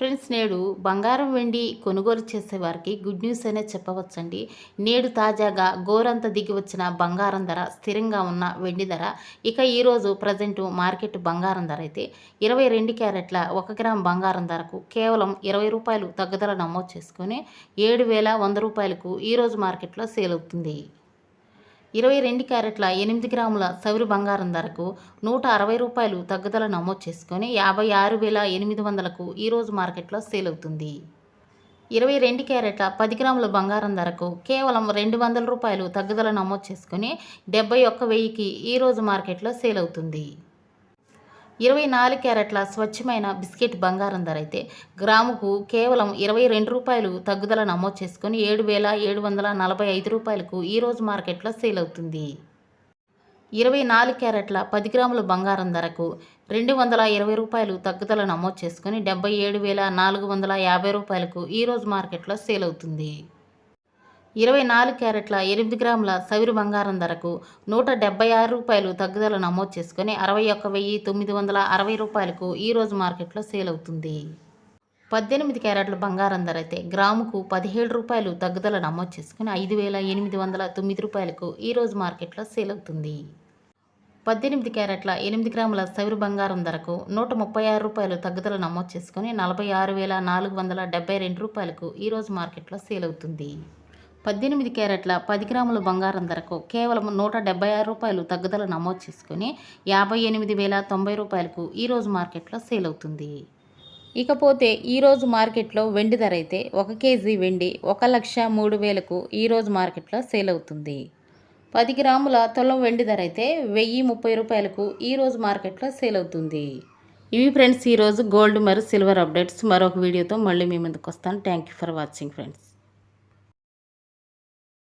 Friends నేడు బంగారం వెండి కొనుగోలు చేసేవారికి గుడ్ న్యూస్ అనే చెప్పవచ్చండి. నేడు తాజాగా గోరంత దిగి వచ్చిన బంగారం ధర స్థిరంగా ఉన్న వెండి ధర. ఇక ఈరోజు ప్రజెంట్ మార్కెట్ బంగారం ధర అయితే ఇరవై రెండు క్యారెట్ల ఒక గ్రామ్ బంగారం ధరకు కేవలం ఇరవై రూపాయలు తగ్గుదల నమోదు చేసుకొని ఏడు వేల వంద రూపాయలకు ఈరోజు మార్కెట్లో సేల్ అవుతుంది. ఇరవై రెండు క్యారెట్ల ఎనిమిది గ్రాముల సవిరు బంగారం ధరకు నూట అరవై రూపాయలు తగ్గుదల నమోదు చేసుకొని యాభై ఆరు వేల ఎనిమిది వందలకు ఈరోజు మార్కెట్లో సేల్ అవుతుంది. ఇరవై రెండు క్యారెట్ల పది గ్రాముల బంగారం ధరకు కేవలం రెండు వందల రూపాయలు తగ్గుదల నమోదు చేసుకొని డెబ్బై ఒక్క వెయ్యికి ఈరోజు మార్కెట్లో సేల్ అవుతుంది. ఇరవై నాలుగు క్యారెట్ల స్వచ్ఛమైన బిస్కెట్ బంగారం ధర అయితే గ్రాముకు కేవలం ఇరవై రెండు రూపాయలు తగ్గుదల నమోదు చేసుకుని ఏడు వేల ఏడు వందల నలభై ఐదు రూపాయలకు ఈరోజు మార్కెట్లో సేల్ అవుతుంది. ఇరవై నాలుగు క్యారెట్ల పది గ్రాముల బంగారం ధరకు రెండు వందల ఇరవై రూపాయలు తగ్గుదల నమోదు చేసుకొని డెబ్బై ఏడు వేల నాలుగు వందల యాభై రూపాయలకు ఈరోజు మార్కెట్లో సేల్ అవుతుంది. ఇరవై నాలుగు క్యారెట్ల ఎనిమిది గ్రాముల సవిరు బంగారం ధరకు నూట డెబ్బై ఆరు రూపాయలు తగ్గుదల నమోదు చేసుకొని అరవై ఒక్క వెయ్యి తొమ్మిది వందల అరవై రూపాయలకు ఈరోజు మార్కెట్లో సేల్ అవుతుంది. పద్దెనిమిది క్యారెట్ల బంగారం ధర అయితే గ్రాముకు పదిహేడు రూపాయలు తగ్గుదల నమోదు చేసుకుని ఐదు వేల ఎనిమిది వందల తొమ్మిది రూపాయలకు ఈరోజు మార్కెట్లో సేల్ అవుతుంది. పద్దెనిమిది క్యారెట్ల ఎనిమిది గ్రాముల సవిరు బంగారం ధరకు నూట ముప్పై ఆరు రూపాయలు తగ్గుదల నమోదు చేసుకుని నలభై ఆరు వేల నాలుగు వందల డెబ్బై రెండు రూపాయలకు ఈరోజు మార్కెట్లో సేల్ అవుతుంది. పద్దెనిమిది క్యారెట్ల పది గ్రాముల బంగారం ధరకు కేవలం నూట డెబ్బై ఆరు రూపాయలు తగ్గుదల నమోదు చేసుకుని యాభై ఎనిమిది వేల తొంభై రూపాయలకు ఈరోజు మార్కెట్లో సేల్ అవుతుంది. ఇకపోతే ఈరోజు మార్కెట్లో వెండి ధర అయితే ఒక కేజీ వెండి ఒక లక్ష మూడు వేలకు ఈరోజు మార్కెట్లో సేల్ అవుతుంది. పది గ్రాముల తొలం వెండి ధర అయితే వెయ్యి ముప్పై రూపాయలకు ఈరోజు మార్కెట్లో సేల్ అవుతుంది. ఇవి ఫ్రెండ్స్ ఈరోజు గోల్డ్ మరియు సిల్వర్ అప్డేట్స్. మరొక వీడియోతో మళ్ళీ మీ ముందుకు వస్తాను. Thank you for watching friends